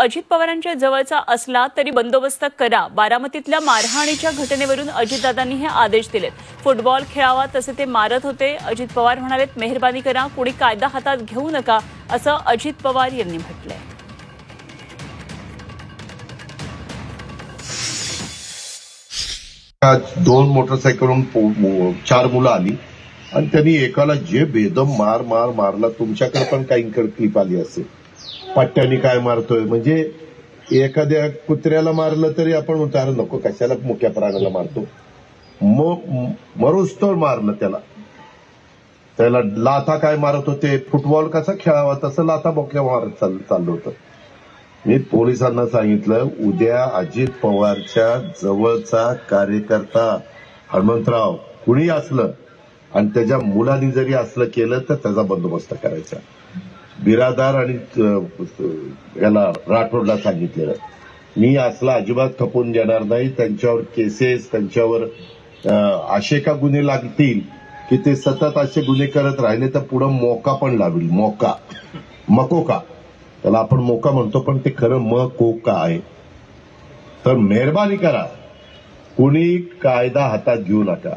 अजित पवारांच्या जवळचा असला तरी बंदोबस्त करा. बारामतीतल्या मारहाणीच्या घटनेवरून अजितदादांनी हे आदेश दिलेत. फुटबॉल खेळावा तसे ते मारत होते. अजित पवार म्हणालेत मेहरबानी करा कुणी कायदा हातात घेऊ नका असं अजित पवार यांनी म्हटलंय. दोन मोटरसायकलवरून चार मुलं आली आणि त्यांनी एकाला जे बेदम मार मार मारला तुमच्याकडे पण काही क्लिप आली असेल. पट्ट्याने काय मारतोय? म्हणजे एखाद्या कुत्र्याला मारलं तरी आपण उतार नको कशाला मुख्या प्राण्याला मारतो? म- मारलं त्याला. त्याला लाथा काय मारत होते? फुटबॉल कसा खेळावा? तसं लाथा बोक्या मारत चाल- चाललं होतं. मी पोलिसांना सांगितलं उद्या अजित पवारच्या जवळचा कार्यकर्ता हनुमंतराव कुणी असलं आणि त्याच्या मुलांनी जरी असलं केलं तर त्याचा बंदोबस्त करायचा. बिरादार आणि याला राठोडला सांगितलेलं. मी असला अजिबात खपून देणार नाही. त्यांच्यावर केसेस त्यांच्यावर असे का गुन्हे लागतील की ते सतत असे गुन्हे करत राहिले तर पुढं मोका पण लागेल. मोका. मकोका. त्याला आपण मोका म्हणतो पण ते खरं म कोका आहे. तर मेहरबानी करा. कुणी कायदा हातात घेऊ नका.